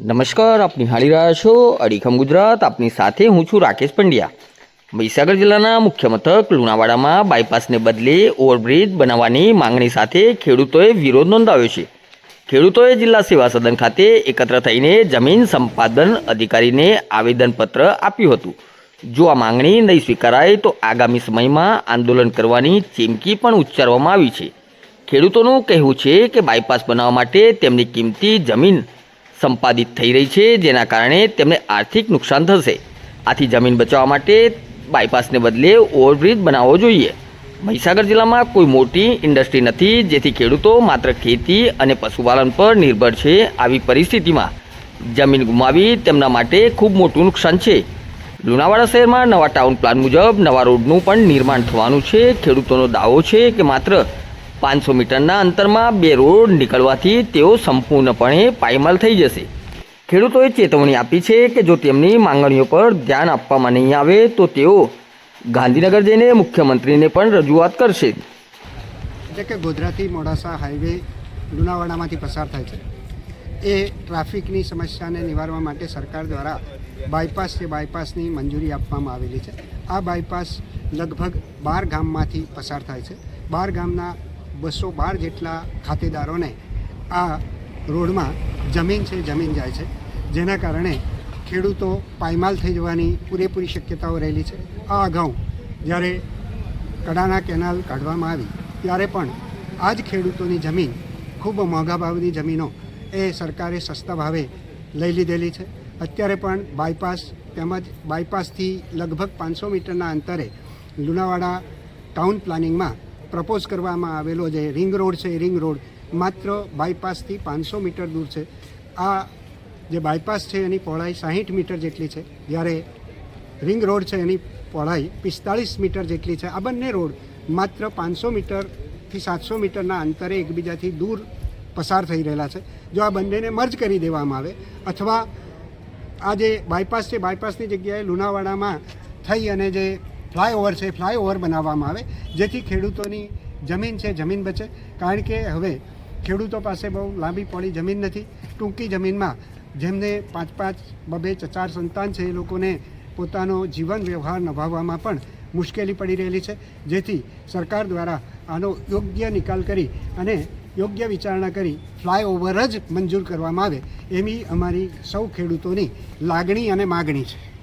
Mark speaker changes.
Speaker 1: નમસ્કાર, આપ નિહાળી રહ્યા છો અડીખમ ગુજરાત. આપની સાથે હું છું રાકેશ પંડ્યા. મહીસાગર જિલ્લાના મુખ્ય મથક લુણાવાડામાં બાયપાસને બદલે ઓવરબ્રિજ બનાવવાની માંગણી સાથે ખેડૂતોએ વિરોધ નોંધાવ્યો છે. ખેડૂતોએ જિલ્લા સેવા સદન ખાતે એકત્ર થઈને જમીન સંપાદન અધિકારીને આવેદનપત્ર આપ્યું હતું. જો આ માંગણી નહીં સ્વીકારાય તો આગામી સમયમાં આંદોલન કરવાની ચીમકી પણ ઉચ્ચારવામાં આવી છે. ખેડૂતોનું કહેવું છે કે બાયપાસ બનાવવા માટે તેમની કિંમતી જમીન સંપાદિત થઈ રહી છે, જેના કારણે તેમને આર્થિક નુકસાન થશે. આથી જમીન બચાવવા માટે બાયપાસને બદલે ઓવરબ્રિજ બનાવવો જોઈએ. મહીસાગર જિલ્લામાં કોઈ મોટી ઇન્ડસ્ટ્રી નથી, જેથી ખેડૂતો માત્ર ખેતી અને પશુપાલન પર નિર્ભર છે આવી પરિસ્થિતિમાં. જમીન ગુમાવી તેમના માટે ખૂબ મોટું નુકસાન છે. લુણાવાડા શહેરમાં નવા ટાઉન પ્લાન મુજબ નવા રોડનું પણ નિર્માણ થવાનું છે. ખેડૂતોનો દાવો છે કે માત્ર પાંચસો મીટરના અંતરમાં બે રોડ નીકળવાથી તેઓ સંપૂર્ણપણે પાયમાલ થઈ જશે. ખેડૂતોએ ચેતવણી આપી છે કે જો તેમની માંગણીઓ પર ધ્યાન આપવામાં નહીં આવે, તો તેઓ ગાંધીનગર જઈને મુખ્યમંત્રીને પણ રજૂઆત કરશે.
Speaker 2: એટલે કે ગોધરાથી મોડાસા હાઈવે લુણાવાડામાંથી પસાર થાય છે. એ ટ્રાફિકની સમસ્યાને નિવારવા માટે સરકાર દ્વારા બાયપાસ કે બાયપાસની મંજૂરી આપવામાં આવેલી છે. આ બાયપાસ લગભગ બાર ગામમાંથી પસાર થાય છે. બાર ગામના બસો બાર જેટલા ખાતેદારોને આ રોડમાં જમીન છે, જમીન જાય છે. જેના કારણે ખેડૂતો પાયમાલ થઈ જવાની પૂરેપૂરી શક્યતાઓ રહેલી છે. આ અગાઉ જ્યારે કડાના કેનાલ કાઢવામાં આવી, ત્યારે પણ આ જ ખેડૂતોની જમીન, ખૂબ મોંઘા ભાવની જમીનો એ સરકારે સસ્તા ભાવે લઈ લીધેલી છે. અત્યારે પણ બાયપાસ તેમજ બાયપાસથી લગભગ પાંચસો મીટરના અંતરે લુણાવાડા ટાઉન પ્લાનિંગમાં પ્રપોઝ કરવામાં આવેલો જે રિંગ રોડ છે, એ રિંગ રોડ માત્ર બાયપાસથી પાંચસો મીટર દૂર છે. આ જે બાયપાસ છે, એની પહોળાઈ સાહીઠ મીટર જેટલી છે. જ્યારે રિંગ રોડ છે, એની પહોળાઈ પિસ્તાળીસ મીટર જેટલી છે. આ બંને રોડ માત્ર પાંચસો મીટરથી સાતસો મીટરના અંતરે એકબીજાથી દૂર પસાર થઈ રહેલા છે. જો આ બંનેને મર્જ કરી દેવામાં આવે અથવા આ જે બાયપાસ છે, બાયપાસની જગ્યાએ લુણાવાડામાં થઈ અને જે ફ્લાયઓવર છે, ફ્લાયઓવર બનાવવામાં આવે, જેથી ખેડૂતોની જમીન છે, જમીન બચે. કારણ કે હવે ખેડૂતો પાસે બહુ લાંબી પડી જમીન નથી. ટૂંકી જમીનમાં જેમને પાંચ પાંચ બબે ચાર સંતાન છે, એ લોકોને પોતાનો જીવન વ્યવહાર નભાવવામાં પણ મુશ્કેલી પડી રહેલી છે. જેથી સરકાર દ્વારા આનો યોગ્ય નિકાલ કરી અને યોગ્ય વિચારણા કરી ફ્લાયઓવર જ મંજૂર કરવામાં આવે, એવી અમારી સૌ ખેડૂતોની લાગણી અને માગણી છે.